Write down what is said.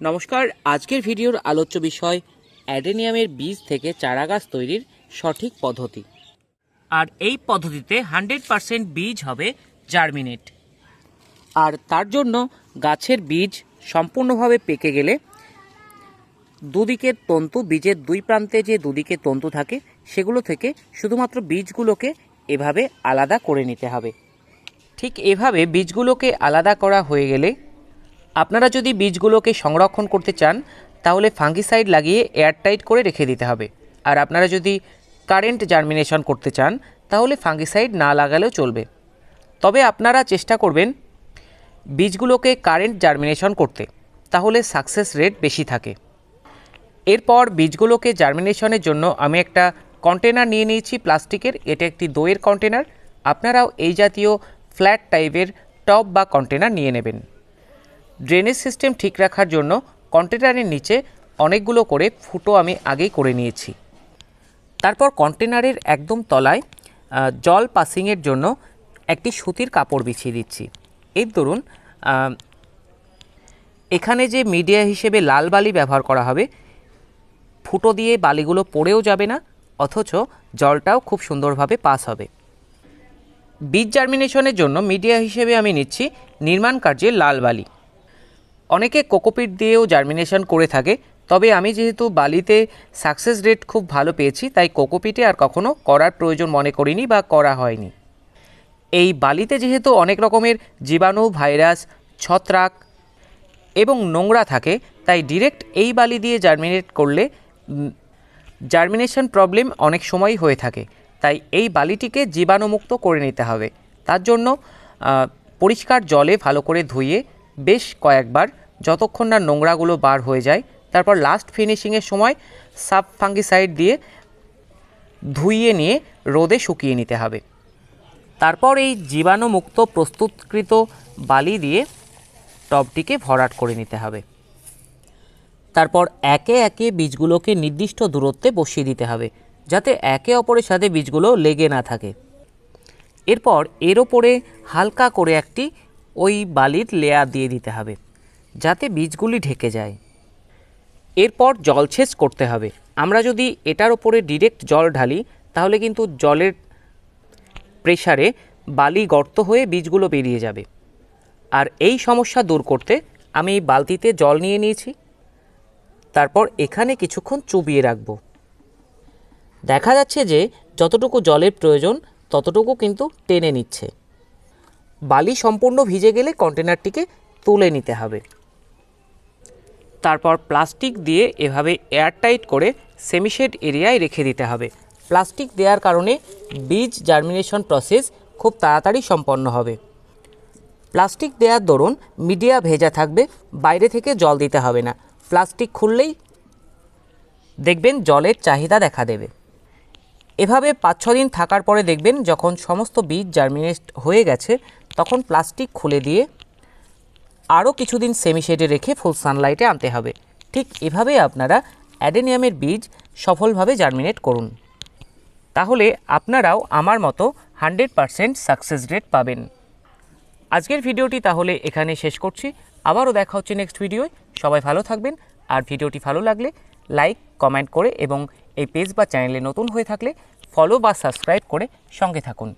নমস্কার, আজকের ভিডিওর আলোচ্য বিষয়, অ্যাডেনিয়ামের বীজ থেকে চারা গাছ তৈরির সঠিক পদ্ধতি। আর এই পদ্ধতিতে হান্ড্রেড পারসেন্ট বীজ হবে জার্মিনেট। আর তার জন্য গাছের বীজ সম্পূর্ণভাবে পেকে গেলে দুদিকের তন্তু, বীজের দুই প্রান্তে যে দুদিকে তন্তু থাকে, সেগুলো থেকে শুধুমাত্র বীজগুলোকে এভাবে আলাদা করে নিতে হবে। ঠিক এভাবে বীজগুলোকে আলাদা করা হয়ে গেলে আপনারা যদি বীজগুলোকে সংরক্ষণ করতে চান, তাহলে ফাঙ্গিসাইড লাগিয়ে এয়ারটাইট করে রেখে দিতে হবে। আর আপনারা যদি কারেন্ট জার্মিনেশন করতে চান, তাহলে ফাঙ্গিসাইড না লাগালেও চলবে। তবে আপনারা চেষ্টা করবেন বীজগুলোকে কারেন্ট জার্মিনেশন করতে, তাহলে সাকসেস রেট বেশি থাকে। এরপর বীজগুলোকে জার্মিনেশনের জন্য আমি একটা কন্টেনার নিয়ে নিয়েছি প্লাস্টিকের, এটা একটি দইয়ের কন্টেনার। আপনারাও এই জাতীয় ফ্ল্যাট টাইপের টব বা কন্টেনার নিয়ে নেবেন। ড্রেনেজ সিস্টেম ঠিক রাখার জন্য কন্টেনারের নিচে অনেকগুলো করে ফুটো আমি আগেই করে নিয়েছি। তারপর কন্টেনারের একদম তলায় জল পাসিংয়ের জন্য একটি সুতির কাপড় বিছিয়ে দিচ্ছি। এর দরুন এখানে যে মিডিয়া হিসেবে লাল বালি ব্যবহার করা হবে, ফুটো দিয়ে বালিগুলো পড়েও যাবে না, অথচ জলটাও খুব সুন্দরভাবে পাস হবে। বীজ জার্মিনেশনের জন্য মিডিয়া হিসেবে আমি নিচ্ছি নির্মাণ কার্যের লাল বালি। অনেকে কোকোপিট দিয়েও জার্মিনেশন করে থাকে। তবে আমি যেহেতু বালিতে সাকসেস রেট খুব ভালো পেয়েছি, তাই কোকোপিটে আর কখনও করার প্রয়োজন মনে করিনি বা করা হয়নি। এই বালিতে যেহেতু অনেক রকমের জীবাণু, ভাইরাস, ছত্রাক এবং নোংরা থাকে, তাই ডিরেক্ট এই বালি দিয়ে জার্মিনেট করলে জার্মিনেশন প্রবলেম অনেক সময় হয়ে থাকে। তাই এই বালিটিকে জীবাণুমুক্ত করে নিতে হবে। তার জন্য পরিষ্কার জলে ভালো করে ধুয়ে বেশ কয়েকবার, যতক্ষণ না নোংরাগুলো বার হয়ে যায়। তারপর লাস্ট ফিনিশিংয়ের সময় সাব ফাঙ্গিসাইড দিয়ে ধুইয়ে নিয়ে রোদে শুকিয়ে নিতে হবে। তারপর এই জীবাণুমুক্ত প্রস্তুতকৃত বালি দিয়ে টবটিকে ভরাট করে নিতে হবে। তারপর একে একে বীজগুলোকে নির্দিষ্ট দূরত্বে বসিয়ে দিতে হবে, যাতে একে অপরের সাথে বীজগুলো লেগে না থাকে। এরপর এর ওপরে হালকা করে একটি ওই বালির লেয়ার দিয়ে দিতে হবে, যাতে বীজগুলি ঢেকে যায়। এরপর জলসেচ করতে হবে। আমরা যদি এটার ওপরে ডিরেক্ট জল ঢালি, তাহলে কিন্তু জলের প্রেসারে বালি গর্ত হয়ে বীজগুলো বেরিয়ে যাবে। আর এই সমস্যা দূর করতে আমি বালতিতে জল নিয়ে নিয়েছি। তারপর এখানে কিছুক্ষণ চুবিয়ে রাখব। দেখা যাচ্ছে যে যতটুকু জলের প্রয়োজন, ততটুকু কিন্তু টেনে নিচ্ছে। বালি সম্পূর্ণ ভিজে গেলে কন্টেনারটিকে তুলে নিতে হবে। তারপর প্লাস্টিক দিয়ে এভাবে এয়ারটাইট করে সেমিশেড এরিয়ায় রেখে দিতে হবে। প্লাস্টিক দেওয়ার কারণে বীজ জার্মিনেশন প্রসেস খুব তাড়াতাড়ি সম্পন্ন হবে। প্লাস্টিক দেওয়ার দরুন মিডিয়া ভেজা থাকবে, বাইরে থেকে জল দিতে হবে না। প্লাস্টিক খুললেই দেখবেন জলের চাহিদা দেখা দেবে। এভাবে পাঁচ, ছ দিন থাকার পরে দেখবেন যখন সমস্ত বীজ জার্মিনেট হয়ে গেছে, তখন প্লাস্টিক খুলে দিয়ে আরও কিছুদিন সেমি শেডে রেখে ফুল সানলাইটে আনতে হবে। ঠিক এভাবে আপনারা অ্যাডেনিয়ামের বীজ সফলভাবে জার্মিনেট করুন। তাহলে আপনারাও আমার মতো হান্ড্রেড পারসেন্ট সাকসেস রেট পাবেন। আজকের ভিডিওটি তাহলে এখানে শেষ করছি। আবারও দেখা হচ্ছে নেক্সট ভিডিওয় সবাই ভালো থাকবেন। আর ভিডিওটি ভালো লাগলে লাইক কমেন্ট করে এবং এই পেজ বা চ্যানেলে নতুন হয়ে থাকলে ফলো বা সাবস্ক্রাইব করে সঙ্গে থাকুন।